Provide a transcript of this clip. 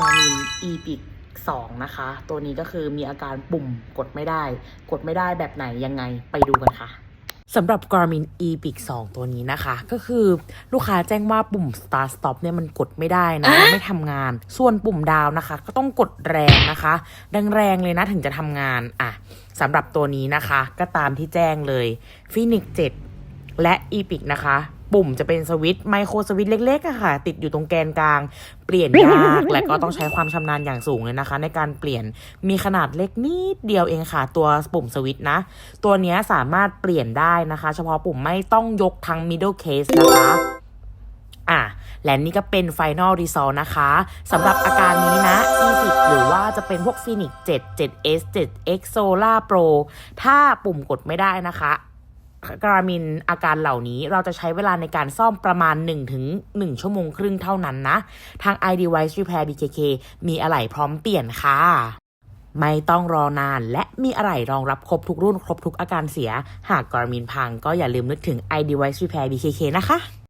Garmin ePic 2นะคะ ตัวนี้ก็คือมีอาการปุ่มกดไม่ได้ กดไม่ได้แบบไหนยังไงไปดูกันค่ะสำหรับ Garmin ePic 2ตัวนี้นะคะ ก็คือลูกค้าแจ้งว่าปุ่ม Start Stop เนี่ยมันกดไม่ได้นะ ไม่ทำงาน ส่วนปุ่มดาวนะคะ ก็ต้องกดแรงนะคะแรงๆเลยนะถึงจะทำงานอะสำหรับตัวนี้นะคะ ก็ตามที่แจ้งเลย Phoenix 7 และ ePic นะคะ ปุ่มจะเป็นสวิตช์ไมโครสวิตช์เล็กๆอะค่ะ ติดอยู่ตรงแกนกลาง เปลี่ยนยากและก็ต้องใช้ความชำนาญอย่างสูงเลยนะคะ ในการเปลี่ยนมีขนาดเล็กนิดเดียวเองค่ะ ตัวปุ่มสวิตช์นะ ตัวนี้สามารถเปลี่ยนได้นะคะ เฉพาะปุ่มไม่ต้องยกทั้ง middle case นะคะอะและนี่ก็เป็น Final Result นะคะสำหรับอาการนี้นะ e f i t หรือว่าจะเป็นพวก Phoenix 7 7S 7X Solar Pro ถ้าปุ่มกดไม่ได้นะคะ กรามินอาการเหล่านี้เราจะใช้เวลาในการซ่อมประมาณ 1-1 ชั่วโมงครึ่งเท่านั้นนะ ทาง iDevice Repair BKK มีอะไหล่พร้อมเปลี่ยนค่ะไม่ต้องรอนานและมีอะไหล่รองรับครบทุกรุ่นครบทุกอาการเสีย หากกรามินพังก็อย่าลืมนึกถึง iDevice Repair BKK นะคะ